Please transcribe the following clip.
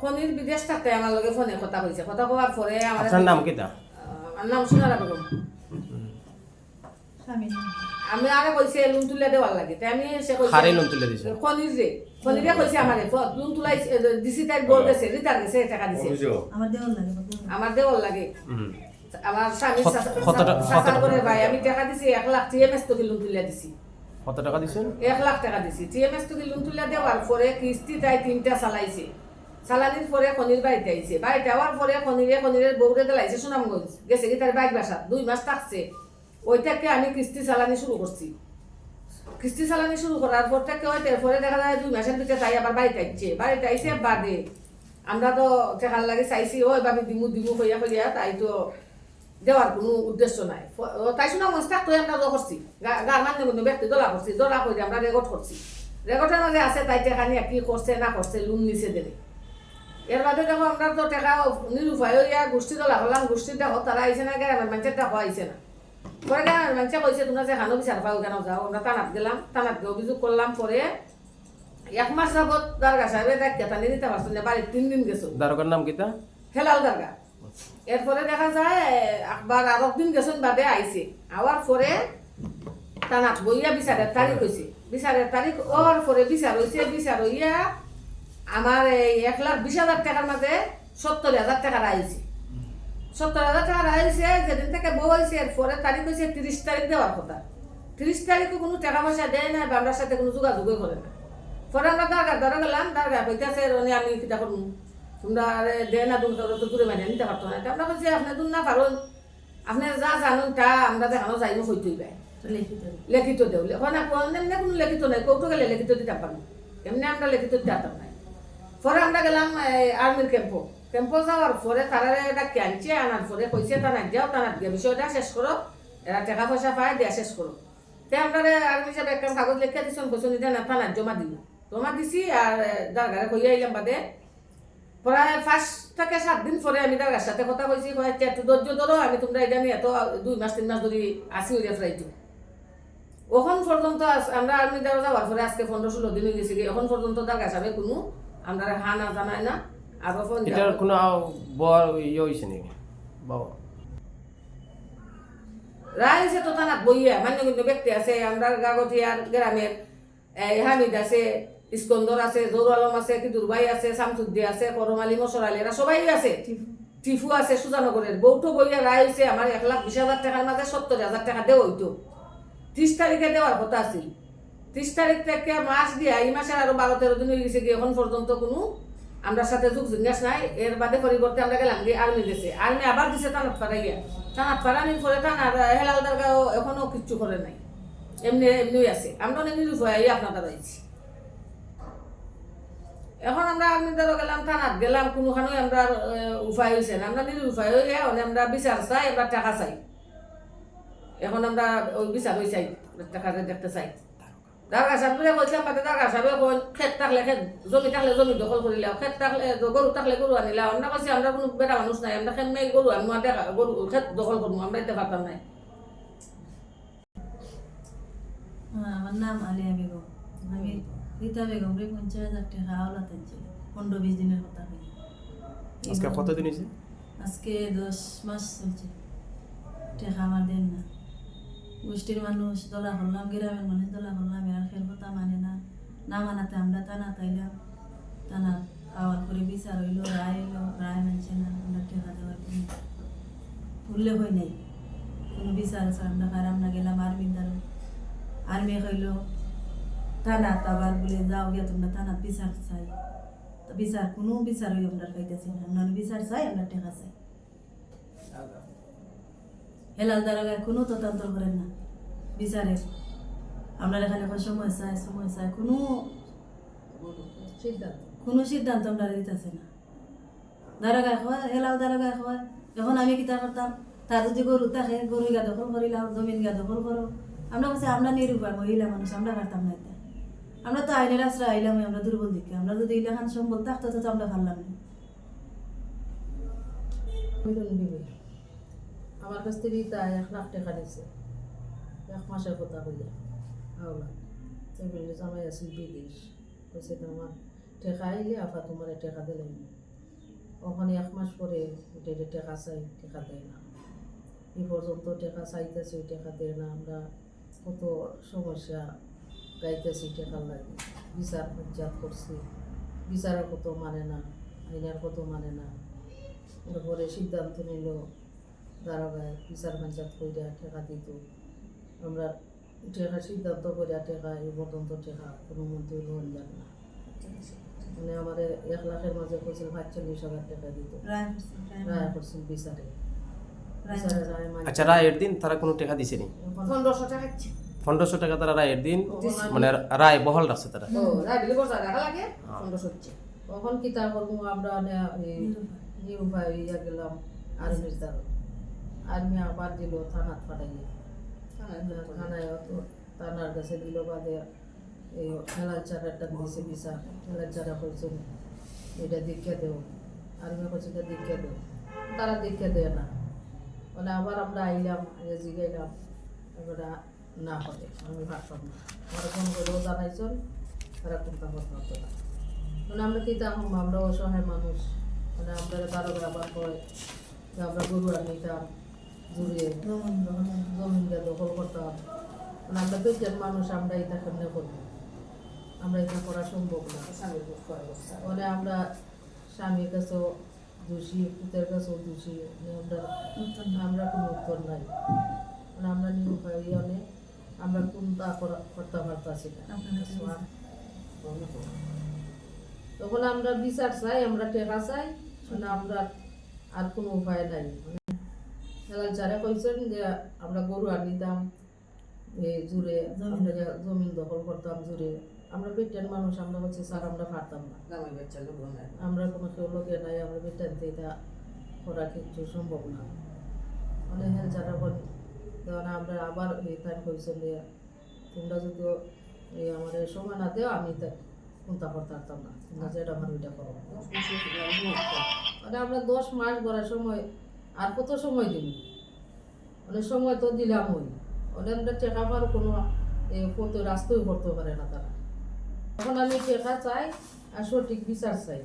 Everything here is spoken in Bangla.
খনির বিদেশ থাকতে আমার লগে ফোনে কথা কইছে কথা কওয়ার পরে আমার আপনার নাম কিতা আমার নাম সোনারা বেগম। আমি আগে কইছে লোন তুলে দেওয়ার লাগে। তাই আমি সে কইছে খারে লোন তুলে দিছে। খনির যে খনিরে কইছে আমারে লোন তুলাই দিছি তাই গোল গেছে রিটার গেছে টাকা দিছে। আমার দেওয়ার লাগে আমার দেওয়ার লাগে। আমার স্বামী কত- কতটা- করে ভাই আমি টাকা দিছি এক লাখ টিএমএস তো লোন তুলে দিছি। কত টাকা দিছেন এক লাখ টাকা দিছি। টিএমএস তো লোন তুলে দেওয়ার পরে কিস্তি তাই তিনটা চালাইছে। চালানির পরে খনির বাড়িতে আইছে বাড়িতে আওয়ার পরে খনিরে খনিরের বউরে দেলাইছে সুনামগঞ্জ। গেছে কি তার বাইক বাসা দুই মাস থাকছে। ওইটাকে আমি কিস্তি চালানি শুরু করছি। কিস্তি চালানি শুরু করার পর থেকে ওই পরে দেখা যায় দুই মাসের ভিতরে তাই আবার বাড়িতে আইছে। বাড়িতে আইছে বাদে আমরা তো টেকার লাগে চাইছি ওই ভাবি দিমু দিমু হইয়া হইয়া তাই তো দেওয়ার কোনো উদ্দেশ্য নাই। ও তাই মস্ত থাকতো আমরা করছি। গা- গার মানে কোনো ব্যক্তি দলা করছি, দলা করে আমরা রেকর্ড করছি। রেকর্ডের মাঝে আছে তাই টেকা নিয়ে কি করছে, না করছে, লোন নিছে দেবে এর বাদে দেখো আমরা তো টেকা নিরুপায় হইয়া গোষ্ঠী দলা হলাম গোষ্ঠীর দেখো তারা আইছে না গ্রামের মানুষের দেখো আইছে না? পরে গ্রামের মানুষে কইছে তোমরা যে হানো বিচার পাও কেন যাও? আমরা তানাত গেলাম তানাত গিয়ে অভিযোগ করলাম পরে এক মাস যাবত দারগা সাহেবে দেখ কেতা নিয়ে দিতে পারছ না বাড়ির তিন দিন গেছো। দারোগার নাম কিতা হেলাল দারগা এরপরে দেখা যায় একবার আর দিন গেছেন বাদে আইছে আওয়ার পরে টানাত বইয়া বিচারের তারিখ হয়েছে বিচারের তারিখ ওর পরে বিচার হয়েছে বিচার হইয়া আমার এই এক লাখ বিশ হাজার টাকার মাঝে সত্তর হাজার টাকা আইছে সত্তর হাজার টাকা আইছে যেদিন থেকে বউ হয়েছে এরপরে তারিখ হয়েছে তিরিশ তারিখ দেওয়ার কথা। তিরিশ তারিখে কোনো টাকা পয়সা দেয় না বা আমার সাথে কোনো যোগাযোগই করে না। পরে আমরা দারগা ধরে গেলাম দারগা কইতেছে রনি আমি কিতা করব তোমরা আরে দে না তুমি তো দূরে মানে নিতে পারতো না। আমরা বলছি আপনি দূর না পারুন। আপনি যা জানুন তা আমরা দেখানো যাইব হইতেই পাই লিখিত দেব। এখন এমনি কোনো লিখিত নাই কৌটো গেলে লিখিত দিতে পারব। এমনি আমরা লিখিত দিতাম নাই পরে আমরা গেলাম আর্মির ক্যাম্পো ক্যাম্পো যাওয়ার পরে তারা এটা ক্যানছে আনার পরে কইছে তানার যাও তানার গিয়ে বিষয়টা শেষ করো এরা টাকা পয়সা পায় দিয়া শেষ করো তে আমরা আর্মি সাহেব একটা কাগজ লিখে দিচ্ছেন কৈছেন এটা না তানার জমা দিব জমা দিছি আর দারগারে কইয়া আইলাম বাদে। প্রায় ফার্স্ট থেকে সাত দিন পরে আমি তার সাথে কথা কইছি কয় "আচ্ছা, একটু ধৈর্য ধরো আমি তোমরা এটা নিয়ে এত দুই মাস তিন মাস ধরে আসি হইয়া ফ্রাইটো ওখন পর্যন্ত আমরা আর্মি দেওয়া যাওয়ার পরে আজকে পনেরো ষোলো দিন হয়ে গেছে এখন পর্যন্ত তার কাছে কোনো আমরা হা না জানাই না আর ফোন এটার কোনো বর ইয়ে হয়েছে নাকি? বাবা। রায় আছে তো তানাত বইয়া মান্য কিন্তু ব্যক্তি আছে আমরা গাগঠিয়ার গ্রামের এই হামিদ আছে ইস্কন্দর আছে জরু আলম আছে কিদুর ভাই আছে শামসুদ্দি আছে করম আলী মশর আলী এরা সবাই আছে। টিফু। আছে সুজানগরের। বৌটো বইয়া রায় হয়েছে আমার এক লাখ বিশ হাজার টাকার মাঝে সত্তর হাজার টাকা দেওয়া হইতো। ত্রিশ তারিখে দেওয়ার কথা আছিল। ত্রিশ তারিখ থেকে মাস দিয়ে এই মাসের আরও বারো, তেরো দিন হয়ে গেছে কি এখন পর্যন্ত কোনো আমরা সাথে যোগ জিজ্ঞাস নাই। এর বাদে পরিবর্তে আমরা গেলাম গিয়ে আর্মি গেছে। আর্মি আবার দিছে তানাত পাড়াইয়া তানাত পাড়ানির পরে তানার হেলাল দরগাও এখনও কিচ্ছু করে নাই। এমনি এমনি আছে। আমরা এমনি রুফাই আপনার রয়েছি এখন আমরা আর্মি দ্বারা গেলাম, থানাত গেলাম কোনোখানে আমরা উপায় হয়েছে না। আমরা নিরু উপায় হয়ে মানে আমরা বিচার চাই আমরা টাকা চাই। এখন আমরা ওই বিচার হয়ে চাই টাকাটা দেখতে চাই। দারগা সাহেবরে কইছিলাম বাদে দারগা সাহেবে কই খেত থাকলে খেত জমি থাকলে জমি দখল করিলাম খেত থাকলে গরু থাকলে গরু আনিলাম আমরা কাছে আমরা কোনো বেটা মানুষ নাই আমরা খেমে গরু আনবো আর দেখা গরু খেত দখল করবো আমরা দিতে পারতাম নাই হ্যাঁ, আমার নাম আলিয়া বেগম। আমি রীতা বেগম রে পঞ্চাশ হাজার টাকা আওলা থাকছে পনেরো বিশ দিনের কথা হই আজকে কতদিন হয়েছে আজকে দশ মাস চলছে টাকা আমার দেন না গোষ্ঠীর মানুষ দলা করলাম গ্রামের মানুষ দলা করলাম এর ফের কথা মানে না না মানাতে আমরা টানা তাইলাম টানা আওয়ার করে বিচার হইল রায় হইল রায় মানছে না, আমরা টাকা দেওয়ার কোনো উল্লেখ হয় নাই। কোনো বিচার আছে, আমরা খারাপ না গেলাম আর্মির দ্বারা আর্মি হইল থানাত আবার বলে যাও গিয়া, তোমরা থানাত বিচার চাই। তো বিচার, কোনো বিচার হইল আমরা পাইতেছি না। আমরা বিচার চাই, আমরা টাকা চাই। হেলাল দারোগায় কোনো তদন্ত করেন না। বিচারের। আপনার এখানে এখন সময় চাই সময় চাই। কোনো সিদ্ধান্ত। কোনো সিদ্ধান্ত আমরা দিতেছে না। দারোগায় হয় হেলাল দারোগায় হয়। যখন আমি কিতা করতাম? তার যদি গরু থাকে গরু গা দখল করিলাম জমিন গা দখল করো। আমরা কাছে আমরা নিরুপায় মহিলা মানুষ আমরা পারতাম না এটা। আমরা তো আইনের আশ্রয় আইলাম আমরা দুর্বল দিকে। আমরা যদি ইলাখান সম্বল থাকতো তো আমরা পারলাম না। আমার কাছ থেকে তাই এক লাখ টাকা দিছে এক মাসের কথা কইয়া। আওলা তো বললে জামাই আছিল বিদেশ, কইছে তো আমার টেকা আইলে আফা তোমার টেকা দিলেন ওখানে এক মাস পরে এটা টাকা চাই, টাকা দেয় না। এই পর্যন্ত টাকা চাইতেছে টাকা দেয় না। আমরা কত সমস্যা গাইতেছি টাকা লাগে। বিচার পঞ্চায়েত করছি। বিচারের কত মানে না, আইনার কত মানে না। এরপরে সিদ্ধান্ত নিল দারোগায় বিচার পঞ্চায়েত কইরা টাকা দিত। আমরা টাকা সিদ্ধান্ত করিয়া টাকা এই পর্যন্ত টাকা কোনো মন্ত্রী লোন যান না। মানে আমার এক লাখের মাঝে কৈছিল পাঁচচল্লিশ হাজার টাকা দিত। রায় করছে, রায় রায় করছেন বিচারে। আচ্ছা রায়ের দিন তারা কোনো টাকা দিছেনি? এখন পনেরোশো টাকা পনেরোশো টাকা তারা রায়ের দিন মানে রায় বহাল রাখছে তারা। তখন কিতা করব আমরা মানে এই নিরুপায়। ইয়া গেলাম আর্মির দ্বারা আর্মি আবার দিল থানাত পাঠাইয়ে থানায় অত থানার কাছে দিল বাদে এই খেলার চারাটা দিয়েছে বিচার খেলার চারা করছেন এটা দীক্ষা দেও আর্মি করছে এটা দীক্ষা দেও। তারা দীক্ষা দেয় না। মানে আবার আমরা আইলাম জিগাইলাম এবারে না হবে আমি ভাবতাম না। আমরা ফোন করেও জানাইছেন? তারা কোনটা কথা হতো না। মানে আমরা কি তা আমরা অসহায় মানুষ। মানে আমরা কারও আবার কয় যে আমরা গরু আনিতাম জুড়ে দখল মানে আমরা দুইজন মানুষ আমরা এটা কেমনে করব। আমরা এটা করা সম্ভব না। স্বামীর আমরা স্বামীর কাছেও দোষী পুতের কাছেও দোষী। মানে আমরা আমরা কোনো উত্তর নাই। মানে আমরা অনেক আমরা কোনটা করা- করতে পারতাছি না। তখন আমরা বিচার চাই আমরা টেকা চাই আমরা আর কোনো উপায় নাই। হেলাল চারে কইছেন যে আমরা গরু আনিতাম এ জুড়ে আমরা জমিন দখল করতাম জুড়ে আমরা বেটেন মানুষ আমরা হচ্ছে স্যার আমরা পারতাম না। গ্রামের বাচ্চা লোক আমরা কোনো কেউ লোকে নাই আমরা বেটানতে এটা করা কিছু সম্ভব না। মানে হেল যারা তখন আমরা আবার এই টাইম কইছেন যে তোমরা যদি এই আমার সময় না দেও আমি তা কোনটা করতে পারতাম না। তোমরা যেটা আমার ওইটা করো। মানে আমরা দশ মাস গড়ার সময় আর কত সময় দিবি? অনেক সময় তো দিলাম ওই। আমরা টেকা পার কোনো কত রাস্তায় করতে পারে না তারা। তখন আমি টেকা চাই আর সঠিক বিচার চাই।